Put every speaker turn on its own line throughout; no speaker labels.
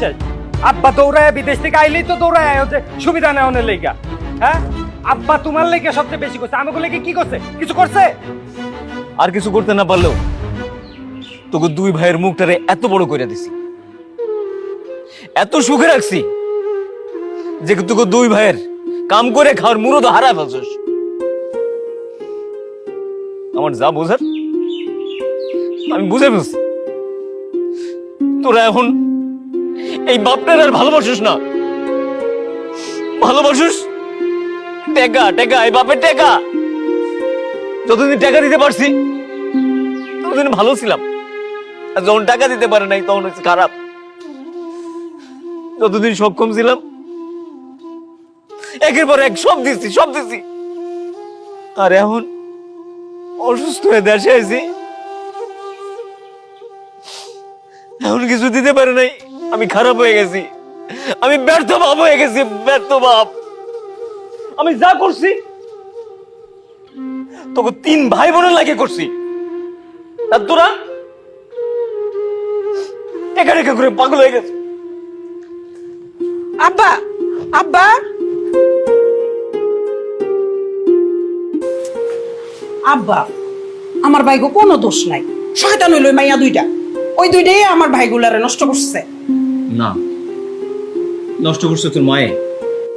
শেষ। আব্বা দৌড়ায় বিদেশ থেকে আইলেই তো দৌড়ায় হচ্ছে সুবিধা নেওয়ানোর লেগা। হ্যাঁ? আব্বা তোমার লেগে সবচেয়ে বেশি করছে। আমাকে লেগে কি করছে? কিছু করছে?
আর কিছু করতে না পারলেও তোকে দুই ভাইয়ের মুখটারে এত বড় করে দিছি। এত সুখে রাখছি যে তোকে দুই ভাইয়ের কাম করে খাওয়ার মুরদ হারায় ফেলছিস। আমার যা বোঝার, আমি বুঝে ফেলছি। তোরা এখন এই বাপটার আর ভালোবাসিস না। ভালোবাসিস? টেকা টেকা, এই বাপের টেকা। যতদিন টাকা দিতে পারছি, ততদিন ভালো ছিলাম। আর যখন টাকা দিতে পারে নাই, তখন হচ্ছে খারাপ। যতদিন সক্ষম ছিলাম, একের পর এক সব দিছি সব দিছি। আর এখন অসুস্থ হয়ে দেশে আইছি। এখন কিছু দিতে পারে নাই আমি খারাপ হয়ে গেছি। আমি ব্যর্থ ভাব হয়ে গেছি, ব্যর্থ ভাব। আমি যা করছি, তোকে তিন ভাই বোনের লাগে করছি। আর তোরা টেকা টেকা করে পাগল হয়ে গেছে।
আব্বা আব্বা। আব্বা, আমার ভাইগো কোনো দোষ নাই। শয়তান হইল মাইয়া দুইটা। ওই দুইটাই আমার ভাইগুলারে নষ্ট করছে।
না। নষ্ট করছে তোর মায়ে।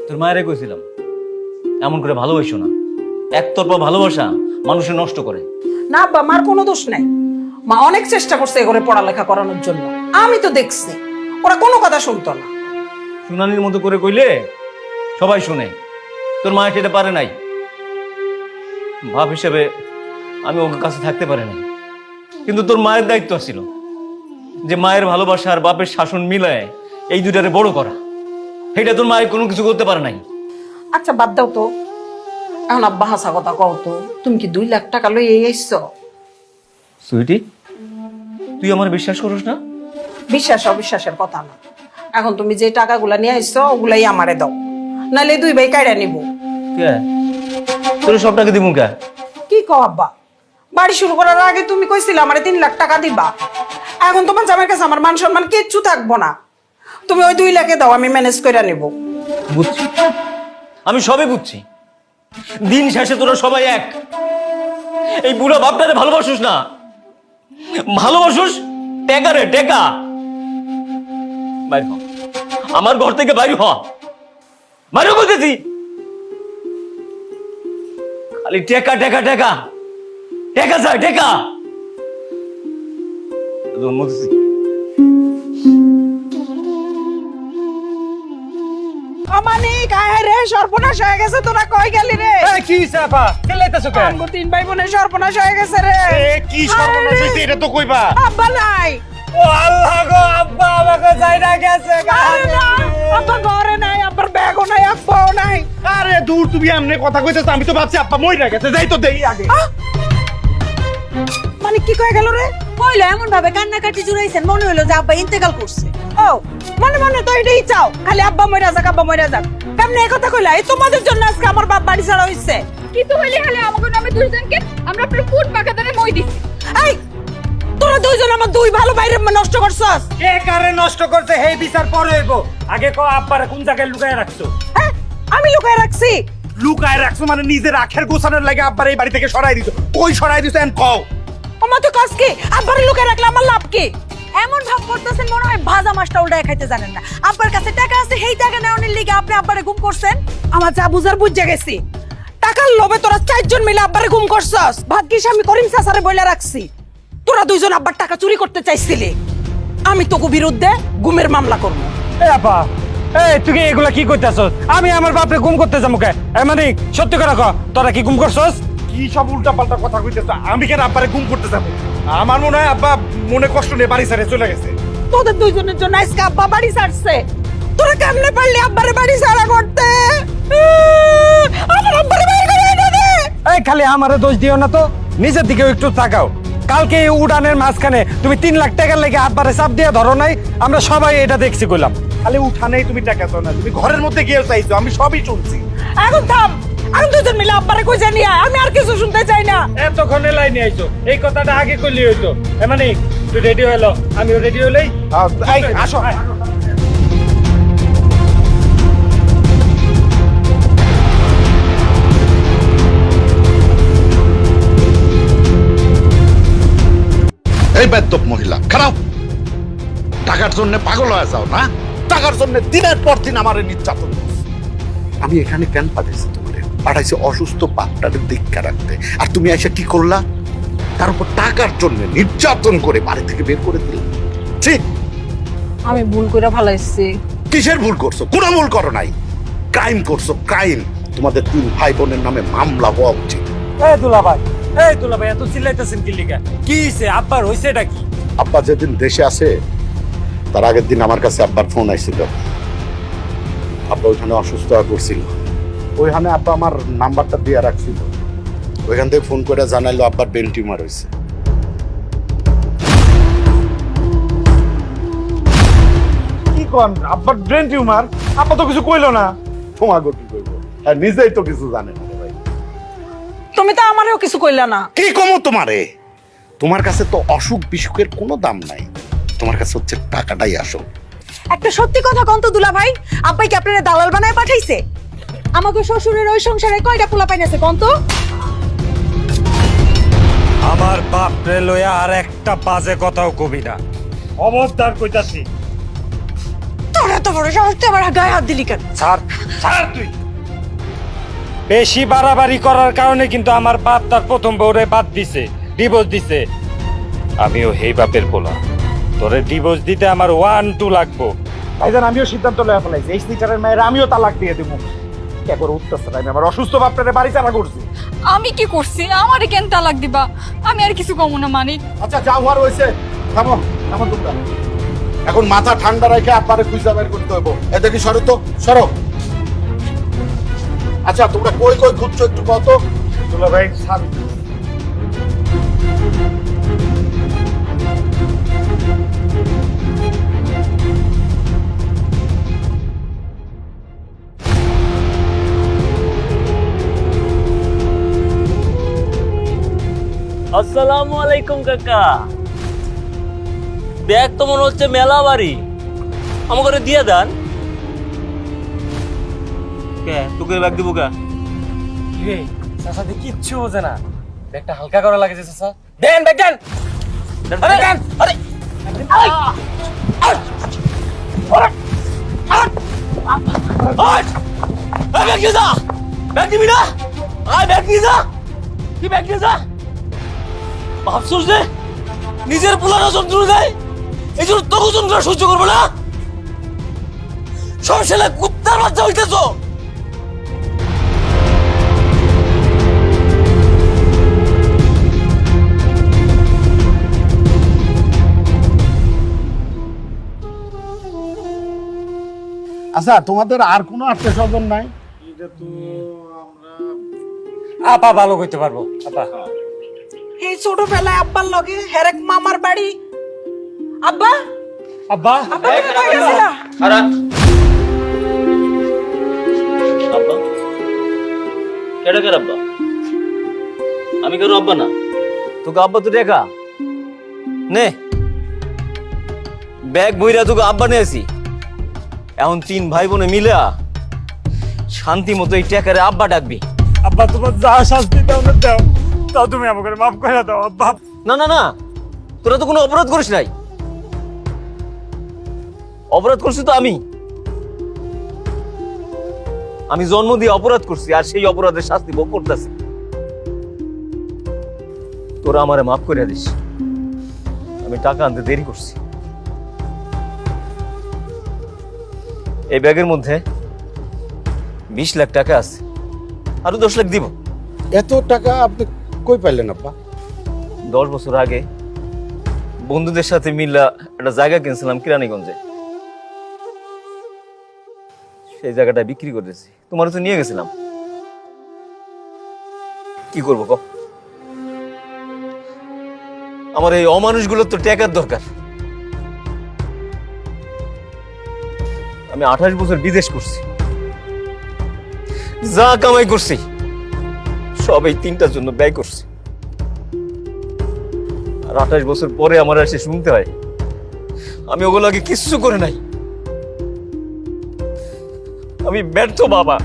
তোর মায়েরে কইছিলাম এমন করে ভালোবাসো না। একতরফা ভালোবাসা মানুষের নষ্ট করে।
না আব্বা মার কোনো দোষ নাই। মা অনেক চেষ্টা করছে এ ঘরে পড়ালেখা করানোর জন্য। আমি তো দেখছি ওরা কোনো কথা শুনতো না।
শুনানির মতো করে কইলে সবাই শুনে। তোর মা সেটা পারে নাই। ভাব হিসেবে আমি ওর কাছে থাকতে পারি নাই। কিন্তু তোর মায়ের দায়িত্ব ছিল। যে মায়ের ভালোবাসা আর বাপের শাসন মিলায় এই দুটারে বড় করা। এটা তোর মায়ের কোনো কিছু করতে পারে নাই।
আচ্ছা বাদ দাও তো। এখন আব্বা হাসা কথা কও তো তুমি কি দুই লাখ টাকা লই এই আইসছো
সুইটি? তুই আমার বিশ্বাস করিস না?
বিশ্বাস অবিশ্বাসের কথা না। এখন তুমি যে টাকাগুলা নিয়ে আইসছো ওগুলাই আমারে দাও। নাহলে দুই ভাই কাইরা নিব।
কে? তোর সব টাকা দিব কে?
কি কও আব্বা? বাড়ি শুরু করার আগে তুমি কইছিলে আমারে তিন লাখ টাকা দিবা। এখন তোমার জামাইয়ের কাছে আমার মান সম্মান কিচ্ছু থাকব না। তুমি ওই দুই লাখে দাও, আমি ম্যানেজ করে নিব।
বুঝছি? আমি সবই বুঝছি। দিন শেষে তোরা সবাই এক। এই বুড়া বাপটারে ভালোবাসুস না। ভালোবাসুস? টেকা রে টেকা। বাইর আমার ঘর থেকে বাইর হ। বাইরে বলতেছি। খালি টেকা টেকা টেকা। টেকা চাই টেকা। বলতেছি
অমানিক আয় রে সর্বনাশ হয়ে গেছে তোরা কই গেলি রে?
এই, কি চাপা চিল্লাইতেছো কেন?
আমগো তিন ভাই বোনের সর্বনাশ হয়ে গেছে রে।
এ কি সর্বনাশ হইছে এটা তো কইবা?
আব্বা নাই।
ও আল্লাহ গো আব্বা আমাকে যাইরা গেছে
আরে না, আব্বা ঘরে নাই আব্বার ব্যাগও নাই আব্বাও নাই।
আরে দূর তুমি আমনে কথা কইতেছ আমি তো ভাবছি আপা মইরা গেছে যাই তো দেই আগে!
মানে কি কয়ে গেল রে?
হইল এমন ভাবে কান্নাকাটি জুড়াইছেন মনে হইল যে আব্বা ইন্তেকাল করছে।
ও মনে মনে তো এটাই চাও খালি আব্বা মইরা যাক আব্বা মইরা যাক। কেমনে এই কথা কইলা? এই তোমাদের জন্য আজকে আমার বাপ বাড়ি ছাড়া হইছে।
কিন্তু হইলে হলে আমাকে নামে দুইজনকে আমরা আপনার ফুট পাকাদারে মই দিছি।
এই তোরা দুইজন আমার দুই ভালো বাইরে নষ্ট করছস?
কে কারে নষ্ট করছে হে বিচার পরে হইব। আগে কো আব্বারে কোন জায়গায় লুকায় রাখছো?
হ্যাঁ আমি লুকায় রাখছি।
লুকায় রাখছো মানে নিজের আখের গোছানোর লাগে আব্বার এই বাড়ি থেকে সরাই দিছো। কই সরাই দিছো এন্ড কও?
আমার তো কাজ কি? আব্বারে লুকায় রাখলে আমার লাভ কি?
এমন ভাব করতেছেন মনে হয় ভাজা মাছটা উল্টায় খাইতে জানেন না। আব্বার কাছে টাকা আছে সেই টাকা নেওয়ার লিগে আপনি আব্বারে গুম করছেন?
আমার যা বুঝার বুঝে গেছি। টাকার লোভে তোরা চারজন মিলে আব্বারে গুম করছস। ভাগ্যিস আমি করিম চাচারে বইলা রাখছি। তোরা দুইজন আব্বার টাকা চুরি করতে চাইছিলি। আমি তোকে বিরুদ্ধে গুমের মামলা করব।
এ আপা এই তুই কি এগুলা কি করতেছস? আমি আমার বাপরে গুম করতে যাব কে? মানে সত্যি করে ক তোরা কি গুম করছস?
কি সব উল্টা পাল্টা কথা কইতেছ? আমি কেন আব্বারে গুম করতে যাব? আমার মনে হয় আব্বা মনে কষ্ট নিয়ে বাড়ি ছেড়ে চলে গেছে।
তোদের দুইজনের জন্য আজকে আব্বা বাড়ি ছাড়ছে। তোরা কেমনে পারলি আব্বারে বাড়ি ছাড়া করতে? আমার আব্বারে বাইর করে এনে দে।
এই খালি আমারে দোষ দিও না তো। নিজের দিকেও একটু তাকাও। কালকে এই উড়ানের মাঝখানে তুমি তিন লাখ টাকার লেগে আব্বারে চাপ দিয়ে ধরো নাই আমরা সবাই এটা দেখছি কইলাম।
খালি উঠানেই তুমি টাকাছো না তুমি ঘরের মধ্যে গিয়ে চাইছো আমি সবই শুনছি।
এখন থাম আমি দুজন মিলে আব্বারে কই জানি আমি আর কিছু শুনতে চাই না।
এতক্ষণে লাইনে আইছো এই কথাটা আগে কইলি হইতো। মানে তুই রেডি হলো আমিও রেডি হলেই
আসো। এই বাদ্যপ মহিলা খারাপ।
টাকার জন্য পাগল হয়ে যাও না? টাকার জন্য দিনের পর দিন আমার নির্যাতন আমি এখানে কেন পাঠাইছি তোমার? পাঠাইছি অসুস্থ বাপটাকে দীক্ষা রাখতে। আর তুমি এসে কি করলা? তার উপর টাকার জন্য নির্যাতন করে বাড়ি থেকে বের করে দিলে। ঠিক
আমি ভুল করে ফেলাইছি।
কিসের ভুল করছ? কোনো ভুল করো নাই। ক্রাইম করছ ক্রাইম। তোমাদের তিন ভাই বোনের নামে মামলা হওয়া উচিত।
এই দুলা ভাই এই দুলা ভাই এত চিল্লাইতেছেন কি লিগা? কি হইছে? আব্বার হইছে এটা কি?
আব্বা যেদিন দেশে আসে তার আগের দিন আমার কাছে আব্বার ফোন আইছিল আব্বা ওইখানে অসুস্থ হয়ে পড়ছিল। ওইখানে আব্বা আমার নাম্বারটা দিয়ে রাখছিল। ওইখান থেকে ফোন করে জানাইলো আব্বার ব্রেন টিউমার হয়েছে।
কি কন আব্বার ব্রেন টিউমার আব্বা তো কিছু কইলো না।
তোমাকে কি করব আর নিজেই তো কিছু জানে না ভাই।
তুমি তো আমারও কিছু কইলা না।
কি কমো তোমারে? তোমার কাছে তো অসুখ বিসুখের কোনো দাম নাই। তোমার কাছে হচ্ছে টাকাটাই আসুক
একটা সত্যি কথা কন্ত দুলা ভাই আব্বাই কি আপনারা দালাল বানায় পাঠাইছে? আমাকে শ্বশুরের ওই সংসারে কয়টা পোলা পাইনাছে কন্ত
আমার বাপ রে লইয়া আর একটা বাজে কথাও কবি না।
খবরদার কইতাছি।
তোর এত বড় সাহস তুই আমার গায়ে হাত দিলি কেন?
ছাড় ছাড় তুই। বেশি বাড়াবাড়ি করার কারণে কিন্তু আমার বাপ তার প্রথম বউরে বাদ দিছে ডিভোর্স দিছে। আমিও হেই বাপের পোলা। তোরে ডিভোর্স দিতে আমার ওয়ান টু লাগবো।
ভাইজান আমিও সিদ্ধান্ত লয়া ফেলাইছি। এই স্নিচারের মায়ের আমিও তালাক দিয়ে দেবো। কে করে উঠতেছে না আমি আমার অসুস্থ বাপটারে বাড়ি চালা করছি।
আমি কি করছি? আমারে কেন তালাক দিবা? আমি আর কিছু কমু না মানিক।
আচ্ছা যা হওয়ার হয়েছে থামো থামো তোমরা। এখন মাথা ঠান্ডা রেখে আব্বারে খুঁজে বের করতে হইব। এ দেখি সরো তো সরো। আচ্ছা তোমরা কই কই খুঁজছো একটু কত
দুলা ভাই স্বামী
আসসালামু আলাইকুম কাকা। ব্যাগ তো মনে হচ্ছে মেলা বাড়ি। আমাকে দিয়ে দেন। কে? তোকে ব্যাগ দিব কে?
রে কিচ্ছু বোঝে না। ব্যাগটা হালকা করা লাগেছে চাচা। দেন ব্যাগ দেন। আরে দেন। আরে।
ব্যাগ দিয়ে যা। ব্যাগ দিবি না? আয় ব্যাগ দিয়ে যা। কি ব্যাগ দিয়ে যা? ভাবছোস যে নিজের পোলারও যন্ত্রণা দেয়? এই জন্য তোকে যন্ত্রণা সহ্য করব না? সব ছেলে কুত্তার বাচ্চা হইতেছ।
আচ্ছা তোমাদের আর কোনো আত্মীয় স্বজন নাই
আপা ভালো করতে পারব আপা।
এই ছোটবেলায় আব্বার লগে হেরেক মামার বাড়ি। আব্বা?
আব্বা?
আব্বা
আব্বা কেডা আব্বা? আমি কেন আব্বা না।
তোকে আব্বা তো দেখা। নে। ব্যাগ বইরা তোকে আব্বা নিয়ে আসি। এখন তিন ভাই বোনে মিলা শান্তি মতো এই টেকারে আব্বা ডাকবি।
আব্বা তোমার যা শাস্তি দাও না দাও। তাও তুমি আমাকে মাফ করে দাও আব্বা
না না না। তোরা তো কোনো অপরাধ করিস নাই। অপরাধ করছি তো আমি। আমি জন্ম দিয়ে অপরাধ করছি আর সেই অপরাধের শাস্তি ভোগ করতেছি। তোরা আমারে মাফ করে দিস। আমি টাকা আনতে দেরি করছি। এই ব্যাগের মধ্যে বিশ লাখ টাকা আছে। আরও দশ লাখ দিব।
এত টাকা আপনি কই পাইলেন আব্বা
দশ বছর আগে বন্ধুদের সাথে মিল্লা একটা জায়গা কিনছিলাম কিরানীগঞ্জে। সেই জায়গাটা বিক্রি করেছি তোমার তো নিয়ে গেছিলাম। কি করব ক? আমার এই অমানুষগুলোর তো টাকার দরকার। আমি আঠাশ বছর বিদেশ করছি। যা কামাই করছি। সব এই তিনটার জন্য ব্যয় করছি। আর আঠাশ বছর পরে আমার এসে শুনতে হয়। আমি ওগুলো আগে কিচ্ছু করে নাই। আমি ব্যর্থ বাবা।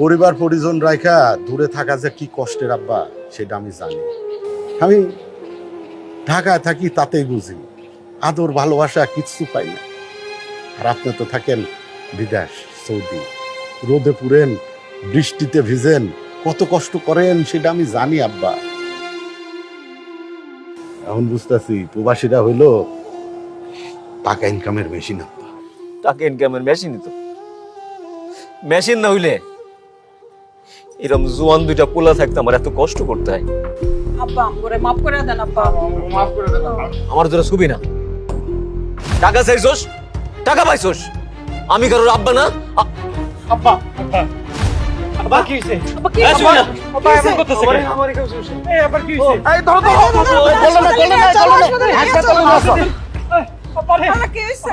পরিবার পরিজন রাইখা দূরে থাকা যে কি কষ্টের আব্বা, সেটা আমি জানি। আমি ঢাকায় থাকি তাতেই বুঝি, আদর, ভালোবাসা কিচ্ছু পাই না। আর আপনি তো থাকেন বিদেশ, সৌদি, রোদে পুরেন বৃষ্টিতে ভিজেন কত কষ্ট করেন সেটা আমি জানি আব্বা। এখন বুঝতেছি প্রবাসীরা হইল টাকা ইনকামের মেশিন আব্বা।
টাকা ইনকামের মেশিন তো। মেশিন না হইলে এরকম জোয়ান দুইটা পোলা থাকতে আমার এত কষ্ট করতে হয়।
আব্বা আমগরে মাফ করে দেন আব্বা।
আমার তোরা ছবি না। টাকা চাইছোস? টাকা পাইছোস? আমি কারোর আব্বা না? আ-
আব্বা। কি হইছে
কি
এমন করতেছে?
আমার
এই আবার কি হইছে
এই ধরো ধরো
হাসপাতালে নিয়ে চলো, হাসপাতালে নিয়ে চলো।
আব্বা রে
আব্বা, কি হইছে